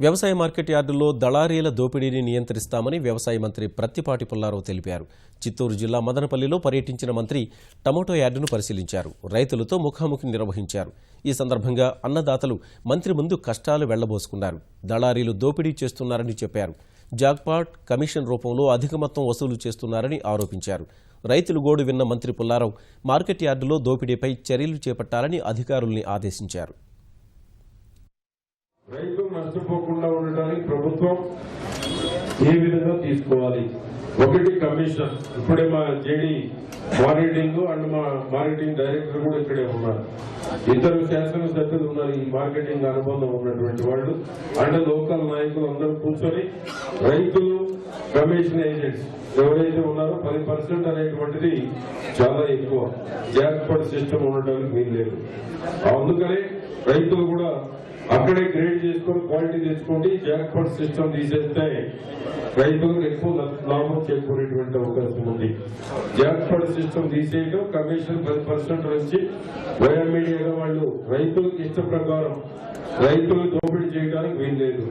వ్యవసాయ మార్కెట్ యార్డుల్లో దళారీల దోపిడీని నియంత్రిస్తామని వ్యవసాయ మంత్రి ప్రత్తిపాటి పుల్లారావు తెలిపారు. చిత్తూరు జిల్లా మదనపల్లిలో పర్యటించిన మంత్రి టమోటో యార్డును పరిశీలించారు. రైతులతో ముఖాముఖి నిర్వహించారు. ఈ సందర్భంగా అన్నదాతలు మంత్రి ముందు కష్టాలు వెళ్ళబోసుకున్నారు. దళారీలు దోపిడీ చేస్తున్నారని చెప్పారు. జాక్పాట్ కమిషన్ రూపంలో అధిక మొత్తం వసూలు చేస్తున్నారని ఆరోపించారు. రైతులు గోడు విన్న మంత్రి పుల్లారావు మార్కెట్ యార్డులో దోపిడీపై చర్యలు చేపట్టాలని అధికారుల్ని ఆదేశించారు. రైతులు నష్టపోకుండా ఉండడానికి ప్రభుత్వం ఏ విధంగా తీసుకోవాలి? ఒకటి కమిషన్. ఇప్పుడే మా జేడి మార్కెటింగ్ అండ్ మా మార్కెటింగ్ డైరెక్టర్ కూడా ఇక్కడే ఉన్నారు. ఇద్దరు శాసనసభ్యులు ఉన్నారు. ఈ మార్కెటింగ్ అనుబంధం ఉన్నటువంటి వాళ్ళు. అండ్ లోకల్ నాయకులు అందరూ కూర్చొని రైతులు కమిషన్ ఏజెంట్స్ ఎవరైతే ఉన్నారో పది పర్సెంట్ అనేటువంటిది చాలా ఎక్కువ. జాక్పాట్ సిస్టమ్ ఉండడానికి వీలు లేదు. అందుకనే రైతులు కూడా అక్కడే గ్రేడ్ చేసుకొని క్వాలిటీ తెచ్చుకోండి జాక్పాట్ సిస్టమ్ తీసేస్తే రైతులకు ఎక్కువ లాభం చేకూరేటువంటి అవకాశం ఉంది. జాక్పాట్ సిస్టమ్ తీసేయడం కమిషన్ పది పర్సెంట్ నుంచి వయా మీడియాగా వాళ్ళు రైతులకు ఇష్ట ప్రకారం రైతులు దోపిడీ చేయడానికి వీల్లేదు.